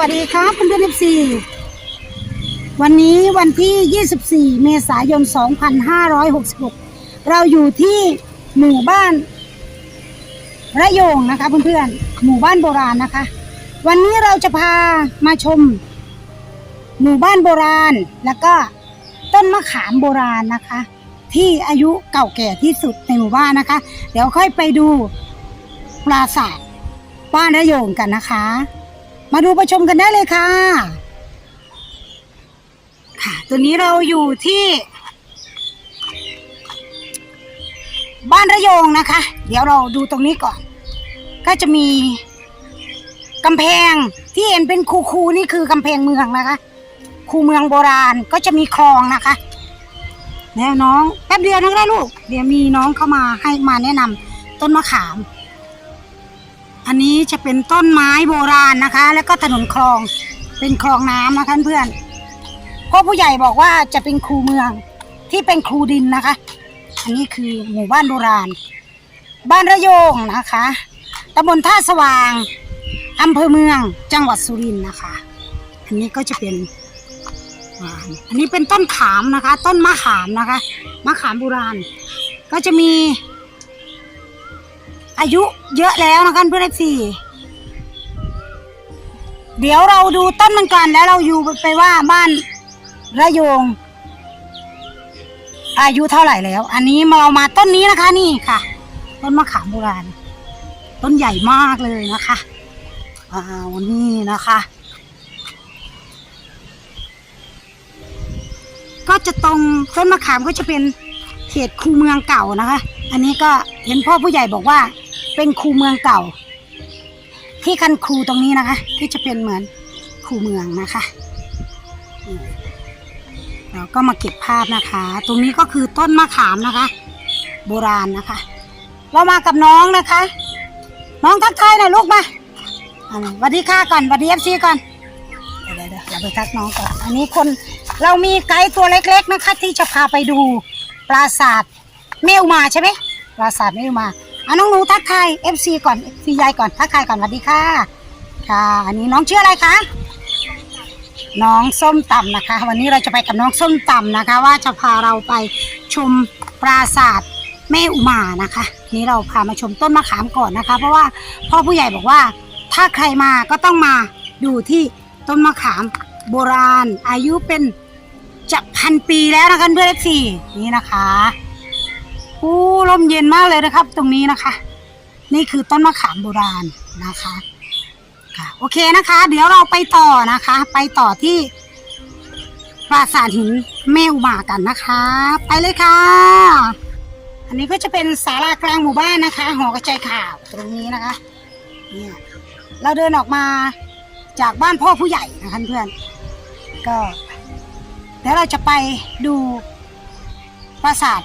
วัสดีครับเพื่อนๆ FC วันนี้วันที่ 24 เมษายน 2566 เราอยู่ที่หมู่บ้านระโยงนะคะเพื่อนๆ หมู่บ้านโบราณนะคะ วันนี้เราจะพามาชม หมู่บ้านโบราณ แล้วก็ต้นมะขามโบราณนะคะ ที่อายุเก่าแก่ที่สุดในหมู่บ้านนะคะ เดี๋ยวค่อยไปดูปราสาทบ้านระโยงกันนะคะ มาดูประชมกันได้เลยค่ะ ค่ะ ตัวนี้เราอยู่ที่ บ้านระโยงนะคะ เดี๋ยวเราดูตรงนี้ก่อน ก็จะมีกำแพงที่เห็นเป็นคูคูนี่คือกำแพงเมืองนะคะ คูเมืองโบราณก็จะมีคลองนะคะแล้วน้องแป๊บเดียวนะได้ลูก เดี๋ยวมีน้องเข้ามาให้มาแนะนำต้นมะขาม อันนี้จะเป็นต้นไม้โบราณนะคะ แล้วก็ถนนคลองเป็นคลองน้ำนะคะเพื่อนพ่อผู้ใหญ่บอกว่าจะเป็นครูเมืองที่เป็นครูดินนะคะ อันนี้คือหมู่บ้านโบราณ บ้านระโยงนะคะตำบลท่าสว่างอำเภอเมืองจังหวัดสุรินทร์นะคะ อันนี้ก็จะเป็นอันนี้เป็นต้นขามนะคะ ต้นมะขามนะคะมะขามโบราณ ก็จะมี อายุเยอะแล้วนะคะเพื่อนเอฟซีเดี๋ยวเราดูต้นมันก่อนแล้วเราอยู่ไปว่าบ้านระยง อายุเท่าไหร่แล้ว อันนี้มาเรามาต้นนี้นะคะ นี่ค่ะ ต้นมะขามโบราณ ต้นใหญ่มากเลยนะคะอ้าวนี่นะคะ ก็จะตรงต้นมะขามก็จะเป็นเขตคูเมืองเก่านะคะ อันนี้ก็เห็นพ่อผู้ใหญ่บอกว่า เป็นคูเมืองเก่า ที่คันคูตรงนี้นะคะ ที่จะเป็นเหมือนคูเมืองนะคะเราก็มาเก็บภาพนะคะ ตรงนี้ก็คือต้นมะขามนะคะ โบราณนะคะ เรามากับน้องนะคะ น้องทักทายหน่อยลูกมาอ่าสวัสดีค่ะก่อนสวัสดีเอฟซีก่อนเดี๋ยวเดี๋ยวเราไปทักน้องก่อนอันนี้คนเรามีไกด์ตัวเล็ก ๆนะคะ ที่จะพาไปดูปราสาทเมวมาใช่ไหมปราสาทเมวมา อะน้องหนูทักทาย FC ก่อน FC ยายก่อนทักทายก่อนสวัสดีค่ะ ค่ะ อันนี้น้องชื่ออะไรคะ น้องส้มต่ำนะคะ วันนี้เราจะไปกับน้องส้มต่ำนะคะ ว่าจะพาเราไปชมปราสาทแม่อุมานะคะ นี่เราพามาชมต้นมะขามก่อนนะคะ เพราะว่าพ่อผู้ใหญ่บอกว่า ถ้าใครมาก็ต้องมาดูที่ต้นมะขามโบราณ อายุเป็นจะพันปีแล้วนะคะเพื่อน FC นี่นะคะ อู้ลมเย็นมากเลยนะครับ ตรงนี้นะคะ นี่คือต้นมะขามโบราณนะคะค่ะโอเคนะคะ เดี๋ยวเราไปต่อนะคะ ไปต่อที่ปราสาทหินแม่อุมากันนะคะ ไปเลยค่ะ อันนี้ก็จะเป็นศาลากลางหมู่บ้านนะคะ หอกระจายข่าวตรงนี้นะคะเนี่ยเราเดินออกมาจากบ้านพ่อผู้ใหญ่นะคะเพื่อนก็เดี๋ยวเราจะไปดูปราสาท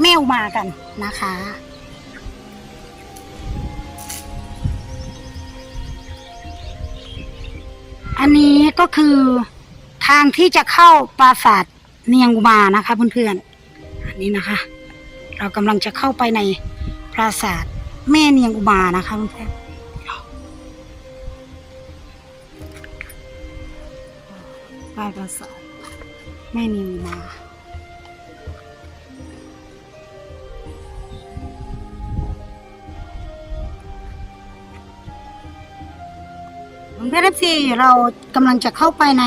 แมวมากันนะคะ อันนี้ก็คือทางที่จะเข้าปราสาทเนียงอุมานะคะเพื่อนๆ อันนี้นะคะ เรากำลังจะเข้าไปในปราสาทแม่เนียงอุมานะคะเพื่อนๆป้ายปราสาทแม่เนี เพื่อนๆซีเรากำลังจะเข้าไปใน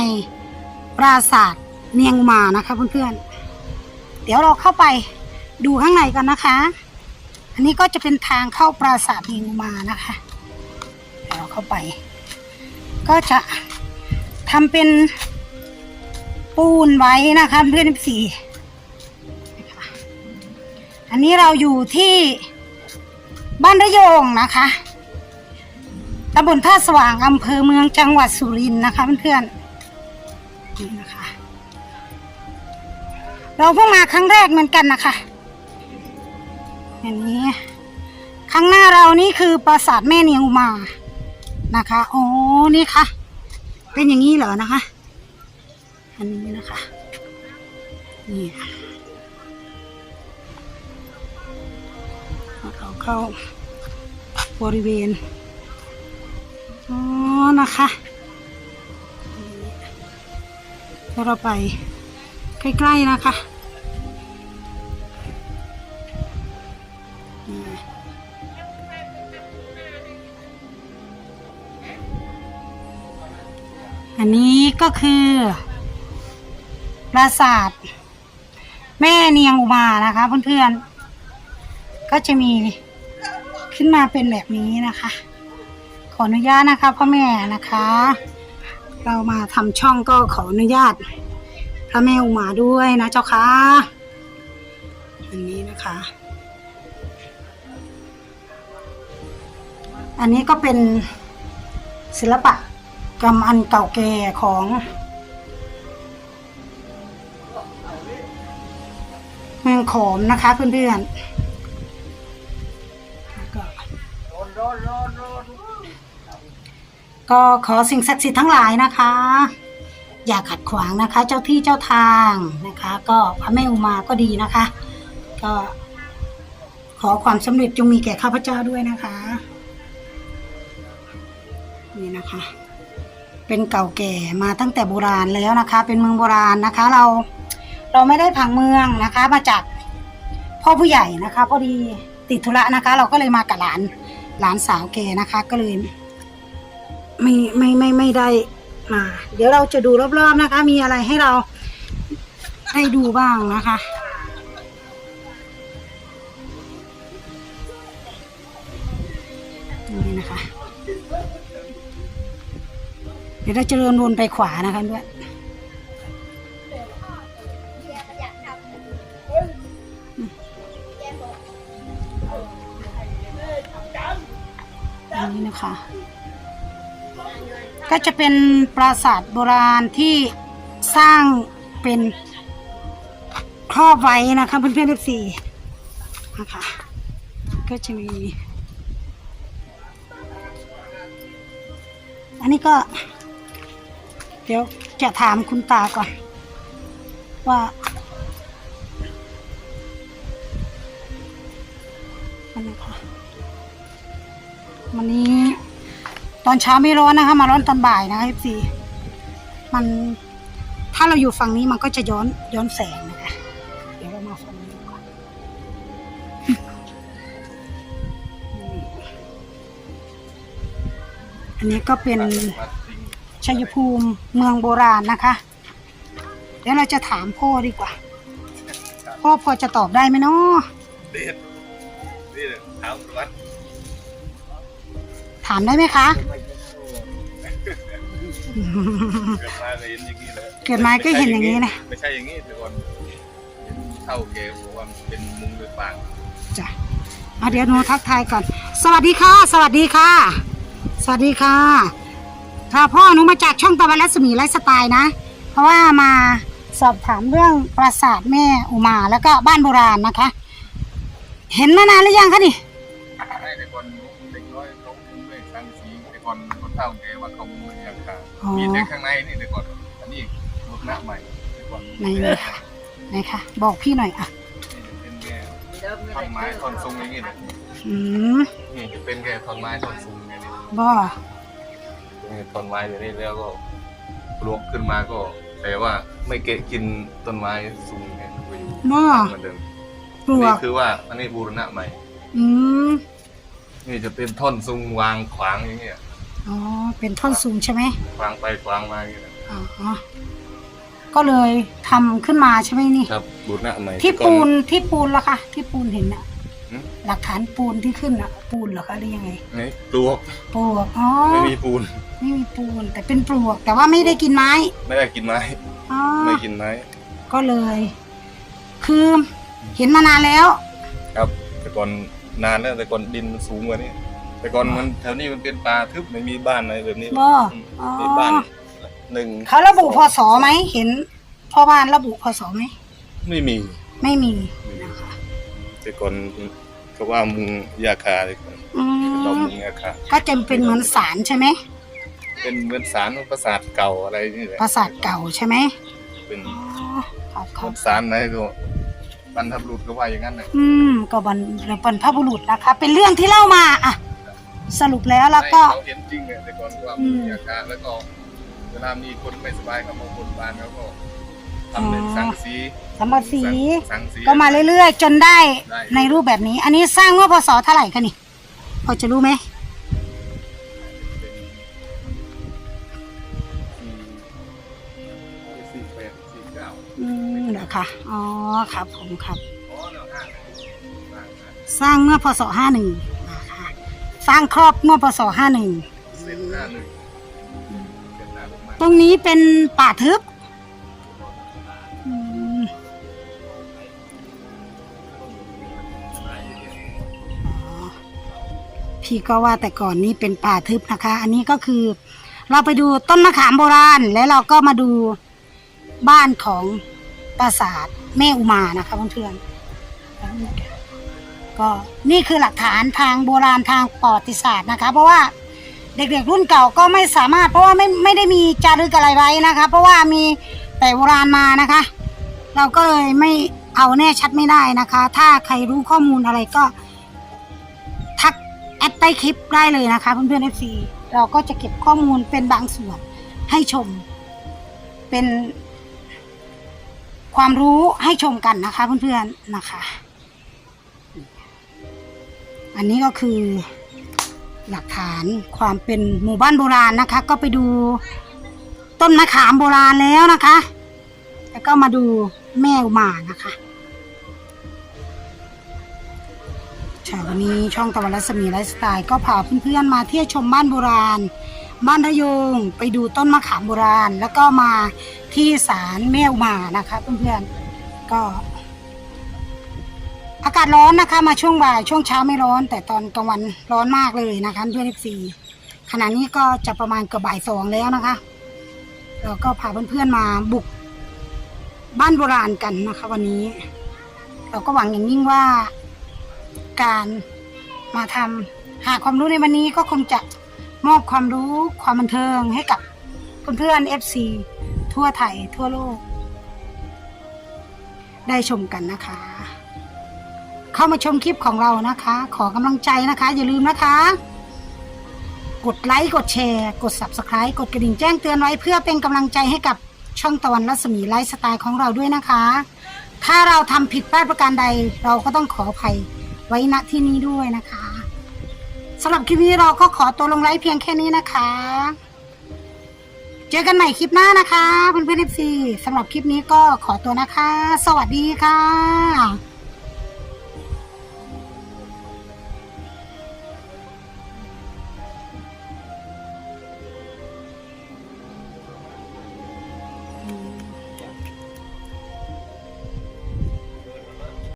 ปราสาทเนียงมานะคะเพื่อนๆเดี๋ยวเราเข้าไปดูข้างในกันนะคะ อันนี้ก็จะเป็นทางเข้าปราสาทเนียงมานะคะเดี๋ยวเราเข้าไป ก็จะทำเป็นปูนไว้นะคะเพื่อนๆซีอันนี้เราอยู่ที่บ้านระโยงนะคะำบลท่าสว่างอำเภอเมืองจังหวัดสุรินทร์นะคะเพื่อนๆนี่นะคะ เราเพิ่งมาครั้งแรกเหมือนกันนะคะอันนี้ข้างหน้าเรานี่คือปราสาทแม่เนียงอุมานะคะโอ้นี่ค่ะ เป็นอย่างนี้เหรอนะคะ อันนี้นะคะนี่เราเข้าบริเวณ อ๋อ นะคะเดี๋ยวเราไปใกล้ๆนะคะอันนี้ก็คือปราสาทแม่เนียงอุมานะคะเพื่อนๆ ก็จะมีขึ้นมาเป็นแบบนี้นะคะ ออนุญาตนะคะพ่อแม่นะคะ เรามาทำช่องก็ขออนุญาตพระแม่อุมาด้วยนะเจ้าค่ะอันนี้นะคะ อันนี้ก็เป็นศิลปะกรรมอันเก่าแก่ของเมืองโขมนะคะเพื่อนๆ ก็ขอสิ่งศักดิ์สิทธิ์ทั้งหลายนะคะ อย่าขัดขวางนะคะ เจ้าที่เจ้าทางนะคะ ก็พระแม่อุมาก็ดีนะคะ ก็ขอความสำเร็จจงมีแก่ข้าพเจ้าด้วยนะคะ นี่นะคะ เป็นเก่าแก่มาตั้งแต่โบราณแล้วนะคะ เป็นเมืองโบราณนะคะ เราเราไม่ได้ผังเมืองนะคะ มาจากพ่อผู้ใหญ่นะคะ พอดีติดธุระนะคะ เราก็เลยมากับหลานหลานสาวแกนะคะ ก็เลย ไม่ไม่ไม่ไม่ได้มาเดี๋ยวเราจะดูรอบๆนะคะ มีอะไรให้เราได้ดูบ้างนะคะนี่นะคะ เดี๋ยวเราจะเดินวนไปขวานะคะด้วยนนี้นะคะ ก็จะเป็นปราสาทโบราณที่สร้างเป็นครอบไว้นะคะเพื่อนๆทุกสี่นะคะก็จะมี อันนี้ก็ เดี๋ยวจะถามคุณตาก่อน ว่าอันนี้ค่ะวันนี้ อนเช้าไม่ร้อนนะคะ มาร้อนตอนบ่ายนะคะเอฟซีมันถ้าเราอยู่ฝั่งนี้มันก็จะย้อนย้อนแสงนะคะ เดี๋ยวเรามาฝั่งนี้ก่อนอันนี้ก็เป็นชัยภูมิเมืองโบราณนะคะ เดี๋ยวเราจะถามพ่อดีกว่า พ่อพอจะตอบได้ไหมเนาะเด็ดนี่เลยถามวัด ถามได้ไหมคะเกิดมาเลยเห็นอย่างนี้เลยเกิดมาก็เห็นอย่างนี้นะไม่ใช่อย่างนี้แต่ก่อนเห็นเท่าแกบอกว่ามันเป็นมุงด้วยฟางจ้ะอะเดี๋ยวหนูทักทายก่อน สวัสดีค่ะ สวัสดีค่ะ สวัสดีค่ะ ค่ะพ่อหนูมาจากช่องตะวันรัศมีไลฟ์สไตล์นะ เพราะว่ามาสอบถามเรื่องปราสาทแม่อุมาแล้วก็บ้านโบราณนะคะ เห็นมานานหรือยังคะนี่ให้แต่ก่อน ก่อนคนเท่าแกว่าเขามุงด้วยยางคามีแต่ข้างในนี่แต่ก่อนอันนี้รูปหน้าใหม่แต่ก่อนไหนเลยค่ะไหนคะบอกพี่หน่อยอะนี่จะเป็นแค่ท่อนไม้ท่อนซุงอย่างนี้เลยอืมนี่จะเป็นแค่ท่อนไม้ท่อนซุงอย่างนี้บ่นี่ท่อนไม้อย่างนี้แล้วก็ปลวกขึ้นมาก็ แต่ว่าไม่เกะกินต้นไม้ซุงเนี่ยก็อยู่บ่เหมือนเดิมปลวนี่กคือว่าอันนี้บูรณะใหม่ อืมนี่จะเป็นท่อนซุงวางขวางอย่างเงี้ย อ๋อ เป็นท่อนสูงใช่ไหมขวางไปขวางมาอย่างเงี้ยอ๋อ ก็เลยทำขึ้นมาใช่ไหมนี่ ครับบูรณะใหม่ที่ก่อ ปูนที่ปูนเหรอคะที่ปูนเห็นอะหืม หลักฐานปูนที่ขึ้นอะปูนเหรอคะหรือยังไงนี่ปลวกปลวกอ๋อไม่มีปูน ไม่มีปูน แต่เป็นปลวก แต่ว่าไม่ได้กินไม้ไม่ได้กินไม้ อ๋อไม่กินไม้ ก็เลย คือเห็นมานานแล้ว ครับ แต่ก่อนนานแล้วแต่ก่อนดินมันสูงกว่านี้ แต่ก่อนมันแถวนี้มันเป็นป่าทึบไม่มีบ้านอะไรแบบนี้บ่อืมอ๋อ มีบ้านหนึ่งเขาระบุพศไหมเห็นพ่อบ้านระบุพศไหมไม่มี ไม่มีนะคะ แต่ก่อนเขาว่ามุงยาคาเลยก่อนอืเรามมุงยาคาก็จะเป็นเหมือนศาลใช่ไหมเป็นเหมือนสารปราสาทเก่าอะไรนี่แหละปราสาทเก่าใช่ไหมเป็นอ๋อครับคเหรัมืบ อนสารไหนก็บรรพบุรุษก็ว่าอย่างนั้นเลย อืมก็บรรบรรพบุรุษนะคะ เป็นเรื่องที่เล่ามาอะ สรุปแล้วแล้วก็เขาเห็นจริงเนี่ยแต่ก่อนว่าอืมุมงยาคาแล้วก็เวลามีคนไม่สบายเขามาบนบานแล้วก็ทำเป็นสังสีสัมบัสีสังสี ก็มาเรื่อยๆ จนได้ได้ ในรูปแบบนี้ อันนี้สร้างเมื่อพศเท่าไหร่คะนี่พอจะรู้ไหมสี่แปดสี่เก้าอืมเดี๋ยวค่ะอ๋อครับผมครับ อ๋อเนาะห้าห้าห้าสร้างเมื่อพศห้าหนึ่งนะคะ สร้างครอบเมื่อพศห้าหนึ่งเส้นห้าหนึ่งเส้นห้าลงมาตรงนี้เป็นป่าทึบอืมอ๋อพี่ก็ว่าแต่ก่อนนี้เป็นป่าทึบนะคะ อันนี้ก็คือ เราไปดูต้นมะขามโบราณ และเราก็มาดูบ้านของปราสาทแม่อุมานะคะเพื่อนๆ ก็นี่คือหลักฐานทางโบราณทางประวัติศาสตร์นะคะ เพราะว่าเด็กๆรุ่นเก่าก็ไม่สามารถ เพราะว่าไม่ไม่ได้มีจารึกอะไรไว้นะคะ เพราะว่ามีแต่โบราณมานะคะ เราก็เลยไม่เอาแน่ชัดไม่ได้นะคะ ถ้าใครรู้ข้อมูลอะไรก็ ทักแอดใต้คลิปได้เลยนะคะเพื่อนๆ FC เราก็จะเก็บข้อมูลเป็นบางส่วนให้ชม เป็นความรู้ให้ชมกันนะคะเพื่อนๆนะคะ อันนี้ก็คือหลักฐานความเป็นหมู่บ้านโบราณนะคะ ก็ไปดูต้นมะขามโบราณแล้วนะคะ แล้วก็มาดูแม่อุมานะคะเช้าวันนี้ช่องตะวันรัศมีไลฟ์สไตล์ก็พาเพื่อนๆมาเที่ยวชมบ้านโบราณ บ้านระยงไปดูต้นมะขามโบราณ แล้วก็มาที่ศาลแม่อุมานะคะ เพื่อนๆก็ อากาศร้อนนะคะ มาช่วงบ่ายช่วงเช้าไม่ร้อน แต่ตอนกลางวันร้อนมากเลยนะคะเพื่อนเอฟซีขณะนี้ก็จะประมาณเกือบบ่ายสองแล้วนะคะ เราก็พาเพื่อนๆมาบุกบ้านโบราณกันนะคะ วันนี้ เราก็หวังอย่างยิ่งว่า การมาทำหาความรู้ในวันนี้ก็คงจะมอบความรู้ความบันเทิงให้กับเพื่อนๆ FC ทั่วไทยทั่วโลก ได้ชมกันนะคะ เข้ามาชมคลิปของเรานะคะ ขอกำลังใจนะคะ อย่าลืมนะคะ กดไลค์กดแชร์ กด Subscribe กดกระดิ่งแจ้งเตือนไว้เพื่อเป็นกำลังใจให้กับช่องตะวันรัศมีไลฟ์สไตล์ของเราด้วยนะคะ ถ้าเราทำผิดพลาดประการใดเราก็ต้องขออภัยไว้ณที่นี้ด้วยนะคะสำหรับคลิปนี้เราก็ขอตัวลงไลฟ์เพียงแค่นี้นะคะ เจอกันใหม่คลิปหน้านะคะเพื่อนๆเอฟซีสำหรับคลิปนี้ก็ขอตัวนะคะ สวัสดีค่ะ